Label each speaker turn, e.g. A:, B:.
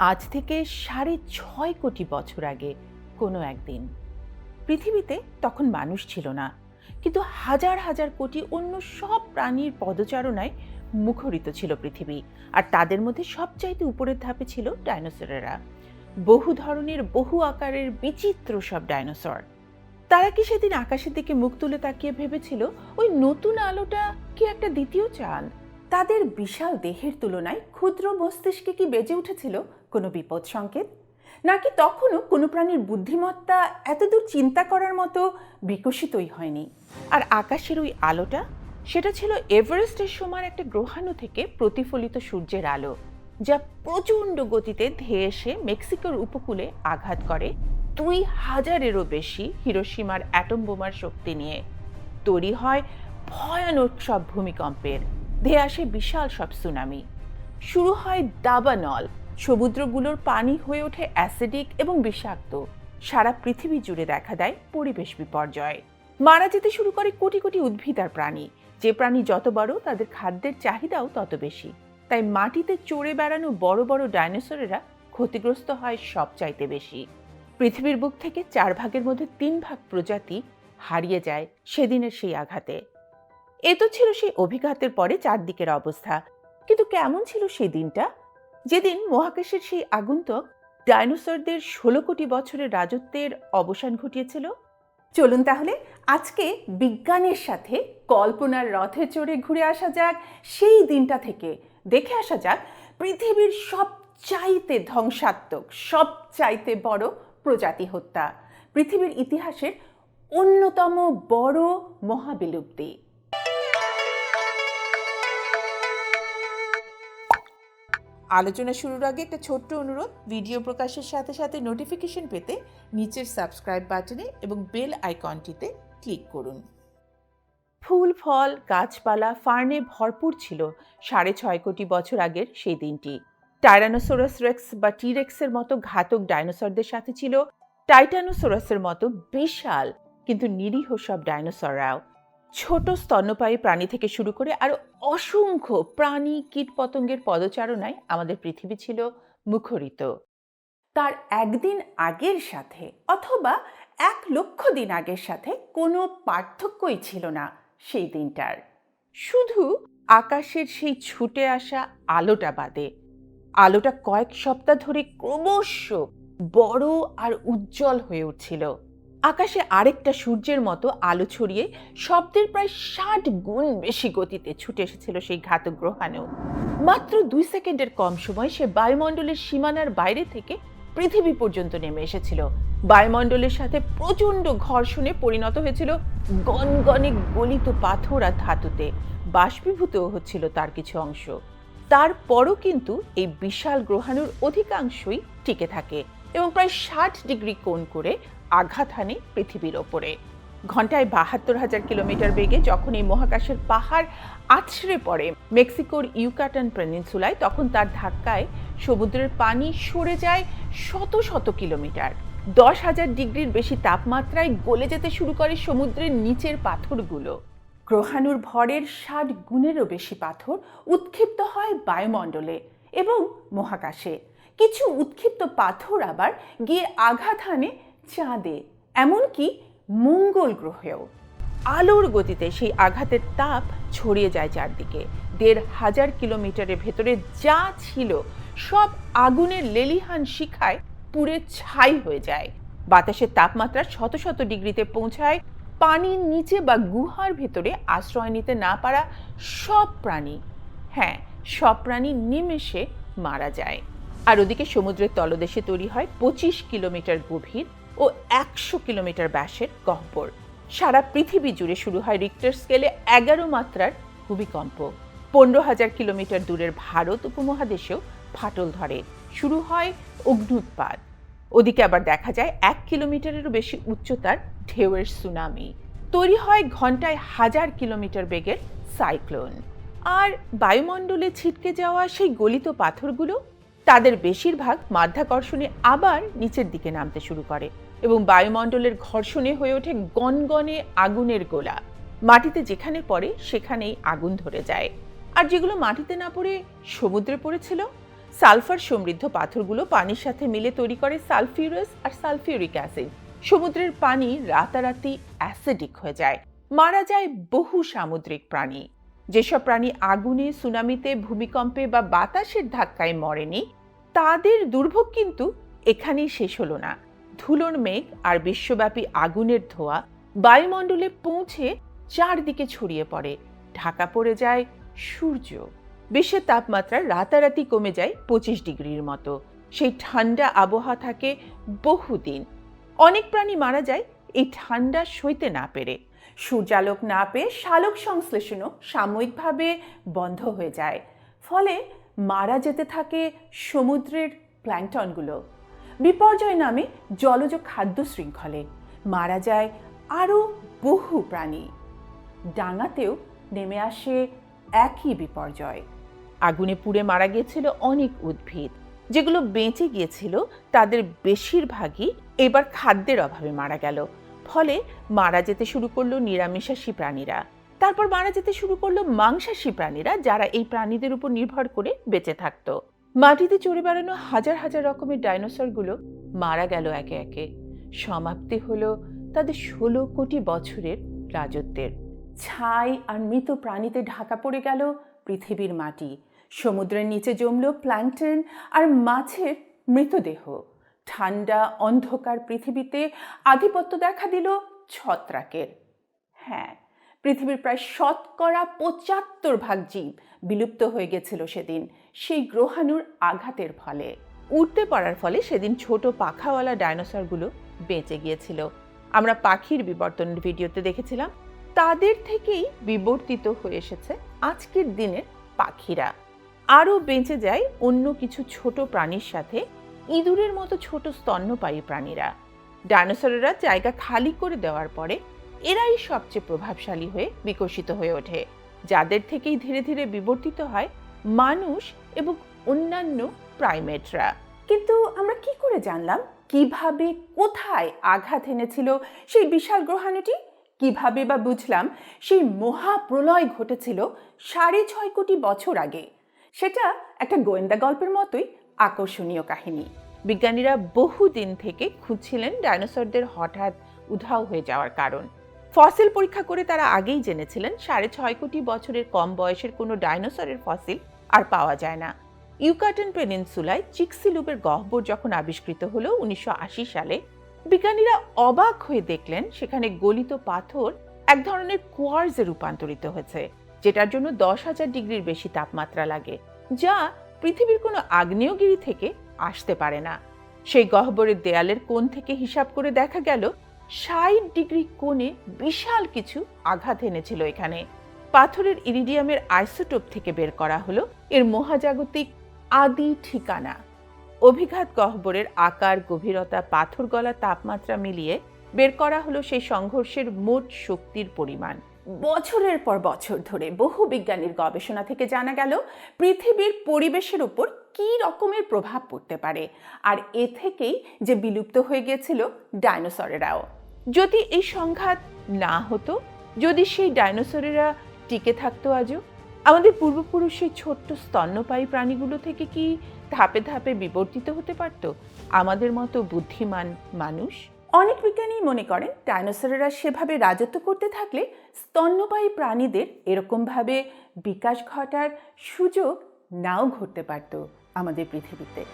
A: আজ থেকে সাড়ে ছয় কোটি বছর আগে কোনো একদিন। পৃথিবীতে তখন মানুষ ছিল না, কিন্তু হাজার হাজার কোটি অন্য সব প্রাণীর পদচারণায় মুখরিত ছিল পৃথিবী, আর তাদের মধ্যে সবচাইতে উপরের ধাপে ছিল ডাইনোসরেরা। বহু ধরনের, বহু আকারের বিচিত্র সব ডাইনোসর। তারা কি সেদিন আকাশের দিকে মুখ তুলে তাকিয়ে ভেবেছিল, ওই নতুন আলোটা কি একটা দ্বিতীয় চাঁদ? তাদের বিশাল দেহের তুলনায় ক্ষুদ্র মস্তিষ্কে কি বেজে উঠেছিল কোনো বিপদ সংকেত? নাকি তখনও কোনো প্রাণীর বুদ্ধিমত্তা এতদূর চিন্তা করার মতো বিকশিতই হয়নি? আর আকাশের ওই আলোটা? সেটা ছিল এভারেস্টের সমান একটা গ্রহাণু থেকে প্রতিফলিত সূর্যের আলো, যা প্রচণ্ড গতিতে ধেয়ে এসে মেক্সিকোর উপকূলে আঘাত করে দুই হাজারেরও বেশি হিরোসীমার অ্যাটম বোমার শক্তি নিয়ে। তৈরি হয় ভয়ানক সব ভূমিকম্পের, ধেয়ে আসে বিশাল সব সুনামি। শুরু হয় দাবানল সমুদ্রগুলোর পানি হয়ে ওঠে অ্যাসিডিক এবং বিষাক্ত। সারা পৃথিবী জুড়ে দেখা দেয় পরিবেশ বিপর্যয়। মারা যেতে শুরু করে কোটি কোটি উদ্ভিদ আর প্রাণী। যে প্রাণী যত বড়, তাদের খাদ্যের চাহিদাও তত বেশি। তাই মাটিতে চড়ে বেড়ানো বড় বড় ডাইনোসরেরা ক্ষতিগ্রস্ত হয় সব চাইতে বেশি। পৃথিবীর বুক থেকে চার ভাগের মধ্যে তিন ভাগ প্রজাতি হারিয়ে যায় সেদিনের সেই আঘাতে। এ তো ছিল সেই অভিঘাতের পরে চারদিকের অবস্থা। কিন্তু কেমন ছিল সেই দিনটা? যেদিন মহাকাশের সেই আগন্তুক ডাইনোসরদের ষোলো কোটি বছরের রাজত্বের অবসান ঘটিয়েছিল। চলুন তাহলে আজকে বিজ্ঞানের সাথে কল্পনার রথে চড়ে ঘুরে আসা যাক, সেই দিনটা থেকে দেখে আসা যাক পৃথিবীর সব চাইতে ধ্বংসাত্মক সব চাইতে বড় প্রজাতি হত্যা, পৃথিবীর ইতিহাসের অন্যতম বড় মহাবিলুপ্তি। আলোচনা শুরুর আগে একটা ছোট্ট অনুরোধ, ভিডিও প্রকাশের সাথে সাথে নোটিফিকেশন পেতে নিচের সাবস্ক্রাইব বাটনে এবং বেল আইকনটিতে ক্লিক করুন। ফুল, ফল, গাছপালা, ফার্নে ভরপুর ছিল সাড়ে ছয় কোটি বছর আগের সেই দিনটি। টাইরানোসোরাস রেক্স বা টিরেক্সের মতো ঘাতক ডাইনোসরদের সাথে ছিল। টাইটানোসোরাসের মতো বিশাল কিন্তু নিরীহ সব ডাইনোসররাও ছোট স্তন্যপায়ী প্রাণী থেকে শুরু করে আরও অসংখ্য প্রাণী কীটপতঙ্গের পদচারণায় আমাদের পৃথিবী ছিল মুখরিত। তার একদিন আগের সাথে অথবা এক লক্ষ দিন আগের সাথে কোনো পার্থক্যই ছিল না সেই দিনটার। শুধু আকাশের সেই ছুটে আসা আলোটা বাদে, আলোটা কয়েক সপ্তাহ ধরে ক্রমশ বড় আর উজ্জ্বল হয়ে উঠছিল। আকাশে আরেকটা সূর্যের মতো আলো ছড়িয়ে শব্দের প্রায় ষাট গুণ বেশি গতিতে ছুটে এসেছিল সেই ঘাতক গ্রহাণু মাত্র দুই সেকেন্ডের কম সময় সে বায়ুমণ্ডলের সীমানার বাইরে থেকে পৃথিবী পর্যন্ত নেমে এসেছিল। বায়ুমণ্ডলের সাথে প্রচণ্ড ঘর্ষণে পরিণত হয়েছিল গনগনে গলিত পাথর আর ধাতুতে। বাষ্পীভূত হচ্ছিল তার কিছু অংশ। তারপরও কিন্তু এই বিশাল গ্রহাণুর অধিকাংশই টিকে থাকে এবং প্রায় ষাট ডিগ্রি কোণ করে আঘাত হানে পৃথিবীর ওপরে। ঘন্টায় বাহাত্তর হাজার কিলোমিটার বেগে যখন এই মহাকাশের পাহাড় আছড়ে পড়ে মেক্সিকোর ইউকাটান পেনিনসুলায়, তখন তার ধাক্কায় সমুদ্রের পানি সরে যায় শত শত কিলোমিটার। দশ হাজার ডিগ্রির বেশি তাপমাত্রায় গলে যেতে শুরু করে সমুদ্রের নিচের পাথরগুলো। গ্রহাণুর ভরের ষাট গুণেরও বেশি পাথর উৎক্ষিপ্ত হয় বায়ুমণ্ডলে এবং মহাকাশে। কিছু উৎক্ষিপ্ত পাথর আবার গিয়ে আঘাত হানে চাঁদে, এমনকি মঙ্গল গ্রহেও। আলোর গতিতে সেই আঘাতের তাপ ছড়িয়ে যায় চারদিকে। দেড় হাজার কিলোমিটারের ভেতরে যা ছিল সব আগুনের লেলিহান শিখায় পুড়ে ছাই হয়ে যায়। বাতাসের তাপমাত্রা শত শত ডিগ্রিতে পৌঁছায়, পানির নিচে বা গুহার ভেতরে আশ্রয় নিতে না পারা সব প্রাণী। হ্যাঁ সব প্রাণী নিমেষে মারা যায়। আর ওদিকে সমুদ্রের তলদেশে তৈরি হয় পঁচিশ কিলোমিটার গভীর ও একশো কিলোমিটার ব্যাসের গহ্বর। সারা পৃথিবী জুড়ে শুরু হয় রিক্টার স্কেলে এগারো মাত্রার ভূমিকম্প। পনেরো হাজার কিলোমিটার দূরের ভারত উপমহাদেশেও ফাটল ধরে। শুরু হয় অগ্নুৎপাত ওদিকে আবার দেখা যায় এক কিলোমিটারেরও বেশি উচ্চতার ঢেউয়ের সুনামি তৈরি হয় ঘন্টায় হাজার কিলোমিটার বেগের সাইক্লোন আর বায়ুমণ্ডলে ছিটকে যাওয়া সেই গলিত পাথরগুলো তাদের বেশিরভাগ মাধ্যাকর্ষণে আবার নিচের দিকে নামতে শুরু করে। এবং বায়ুমণ্ডলের ঘর্ষণে হয়ে ওঠে গনগনে আগুনের গোলা। মাটিতে যেখানে পড়ে, সেখানেই আগুন ধরে যায়। আর যেগুলো মাটিতে না পড়ে, সমুদ্রে পড়েছিল। সালফার সমৃদ্ধ পাথরগুলো পানির সাথে মিলে তৈরি করে সালফিউরাস আর সালফিউরিক অ্যাসিড। সমুদ্রের পানি রাতারাতি অ্যাসিডিক হয়ে যায়। মারা যায় বহু সামুদ্রিক প্রাণী। যেসব প্রাণী আগুনে, সুনামিতে, ভূমিকম্পে বা বাতাসের ধাক্কায় মরেনি, তাদের দুর্ভোগ কিন্তু এখানেই শেষ হলো না। ধুলোর মেঘ আর বিশ্বব্যাপী আগুনের ধোঁয়া বায়ুমণ্ডলে পৌঁছে চারদিকে ছড়িয়ে পড়ে। ঢাকা পড়ে যায় সূর্য। বিশ্বের তাপমাত্রা রাতারাতি কমে যায় পঁচিশ ডিগ্রির মতো। সেই ঠান্ডা আবহাওয়া থাকে বহুদিন। অনেক প্রাণী মারা যায় এই ঠান্ডা সইতে না পেরে। সূর্যালোক না পেয়ে শালক সংশ্লেষণও সাময়িকভাবে বন্ধ হয়ে যায়। ফলে মারা যেতে থাকে সমুদ্রের প্ল্যাংটনগুলো বিপর্যয় নামে জলজ খাদ্য শৃঙ্খলে মারা যায় আরও বহু প্রাণী। ডাঙাতেও নেমে আসে একই বিপর্যয়। আগুনে পুড়ে মারা গিয়েছিল অনেক উদ্ভিদ। যেগুলো বেঁচে গিয়েছিল, তাদের বেশিরভাগই এবার খাদ্যের অভাবে মারা গেল। ফলে মারা যেতে শুরু করল নিরামিষাশী প্রাণীরা। তারপর মারা যেতে শুরু করল মাংসাশী প্রাণীরা, যারা এই প্রাণীদের উপর নির্ভর করে বেঁচে থাকতো। মাটিতে চড়ে বেড়ানো হাজার হাজার রকমের ডাইনোসরগুলো মারা গেল একে একে। সমাপ্তি হলো তাদের ষোলো কোটি বছরের রাজত্বের। ছাই আর মৃত প্রাণীতে ঢাকা পড়ে গেল পৃথিবীর মাটি। সমুদ্রের নিচে জমল প্ল্যাংটন আর মাছের মৃতদেহ। ঠান্ডা অন্ধকার পৃথিবীতে আধিপত্য দেখা দিল ছত্রাকের। হ্যাঁ পৃথিবীর প্রায় শতকরা পঁচাত্তর ভাগ জীব বিলুপ্ত হয়ে গেছিল সেদিন। সেই গ্রহাণুর আঘাতের ফলে। উঠতে পারার ফলে সেদিন ছোট পাখাওয়ালা ডাইনোসরগুলো বেঁচে গিয়েছিল। আমরা পাখির বিবর্তনের ভিডিওতে দেখেছিলাম, তাদের থেকেই বিবর্তিত হয়ে এসেছে আজকের দিনের পাখিরা। আরও বেঁচে যায় অন্য কিছু ছোট প্রাণীর সাথে, ইঁদুরের মতো ছোট স্তন্যপায়ী প্রাণীরা। ডাইনোসরেরা জায়গা খালি করে দেওয়ার পরে এরাই সবচেয়ে প্রভাবশালী হয়ে বিকশিত হয়ে ওঠে। যাদের থেকেই ধীরে ধীরে বিবর্তিত হয়, মানুষ এবং অন্যান্য প্রাইমেটরা। কিন্তু আমরা কি করে জানলাম কীভাবে কোথায় আঘাত এনেছিল সেই বিশাল গ্রহাণুটি? কীভাবে বা বুঝলাম সেই মহাপ্রলয় ঘটেছিল সাড়ে ছয় কোটি বছর আগে? সেটা একটা গোয়েন্দা গল্পের মতোই আকর্ষণীয় কাহিনী। বিজ্ঞানীরা বহুদিন থেকে খুঁজছিলেন ডাইনোসরদের হঠাৎ উধাও হয়ে যাওয়ার কারণ। ফসিল পরীক্ষা করে তারা আগেই জেনেছিলেন সাড়ে ছয় কোটি বছরের কম বয়সের কোনো ডাইনোসরের ফসিল আর পাওয়া যায় না। ইউকাটন পেনিনসুলায় চিক্সিলুপের গহ্বর যখন আবিষ্কৃত হলো উনিশশো সালে, বিজ্ঞানীরা অবাক হয়ে দেখলেন সেখানে গলিত পাথর এক ধরনের কোয়ার্জে রূপান্তরিত হয়েছে, যেটার জন্য দশ হাজার ডিগ্রির বেশি তাপমাত্রা লাগে, যা পৃথিবীর কোনো আগ্নেয়গিরি থেকে আসতে পারে না। সেই গহ্বরের দেয়ালের কোণ থেকে হিসাব করে দেখা গেল ষাট ডিগ্রি কোণে বিশাল কিছু আঘাত এনেছিল এখানে। পাথরের ইরিডিয়ামের আইসোটোপ থেকে বের করা হলো। এর মহাজাগতিক আদি ঠিকানা। অভিঘাত গহ্বরের আকার, গভীরতা, পাথর গলা, তাপমাত্রা মিলিয়ে বের করা হলো সেই সংঘর্ষের মোট শক্তির পরিমাণ। বছরের পর বছর ধরে বহু বিজ্ঞানীর গবেষণা থেকে জানা গেল, পৃথিবীর পরিবেশের উপর কী রকমের প্রভাব পড়তে পারে। আর এ থেকেই যে বিলুপ্ত হয়ে গিয়েছিল ডাইনোসরেরাও। যদি এই সংঘাত না হতো, যদি সেই ডাইনোসরেরা টিকে থাকতো আজও? আমাদের পূর্বপুরুষের ছোট্ট স্তন্যপায়ী প্রাণীগুলো থেকে কি ধাপে ধাপে বিবর্তিত হতে পারত? আমাদের মতো বুদ্ধিমান মানুষ? অনেক বিজ্ঞানী মনে করেন, ডাইনোসরেরা সেভাবে রাজত্ব করতে থাকলে স্তন্যপায়ী প্রাণীদের এরকমভাবে বিকাশ ঘটার সুযোগ নাও ঘটতে পারত আমাদের পৃথিবীতে।